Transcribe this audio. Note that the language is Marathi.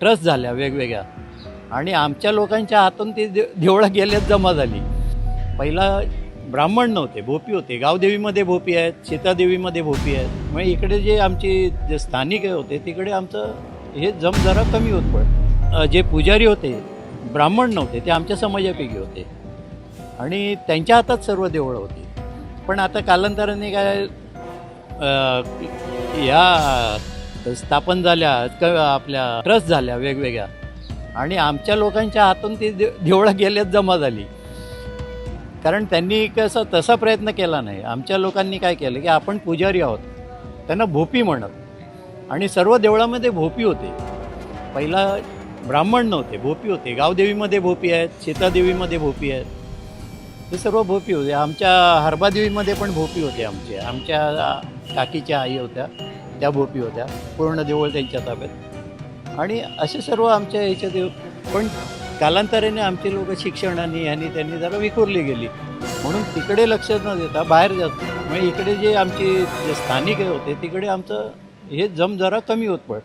ट्रस्ट झाल्या वेगवेगळ्या. आणि आमच्या लोकांच्या हातून ती दे देवळं गेल्यात जमा झाली. पहिला ब्राह्मण नव्हते भोपी होते. गावदेवीमध्ये भोपी आहेत सीतादेवीमध्ये भोपी आहेत. मग इकडे जे आमचे जे स्थानिक होते तिकडे आमचं हे जम जरा कमी होत पण जे पुजारी होते ब्राह्मण नव्हते ते आमच्या समाजापैकी होते. आणि त्यांच्या हातात सर्व देवळं होती. पण आता कालांतराने काय या स्थापन झाल्या क आपल्या ट्रस्ट झाल्या वेगवेगळ्या. आणि आमच्या लोकांच्या हातून ती दे देवळं गेल्यात जमा झाली कारण त्यांनी कसं तसा प्रयत्न केला नाही. आमच्या लोकांनी काय केलं की आपण पुजारी आहोत. त्यांना भोपी म्हणत. आणि सर्व देवळामध्ये भोपी होते. पहिला ब्राह्मण नव्हते भोपी होते. गावदेवीमध्ये भोपी आहेत सीतादेवीमध्ये भोपी आहेत. हे सर्व भोपी होते. आमच्या हरबादेवीमध्ये पण भोपी होते आमचे. आमच्या काकीच्या आई होत्या. त्या भोपी होत्या. पूर्ण देऊळ त्यांच्या ताब्यात. आणि असे सर्व आमच्या ह्याच्यात देव पण कालांतराने आमचे लोक शिक्षणाने ह्यांनी त्यांनी जरा विखुरली गेली. म्हणून तिकडे लक्ष न देता बाहेर जात म्हणजे इकडे जे आमचे जे स्थानिक होते तिकडे आमचं हे जम जरा कमी होत पड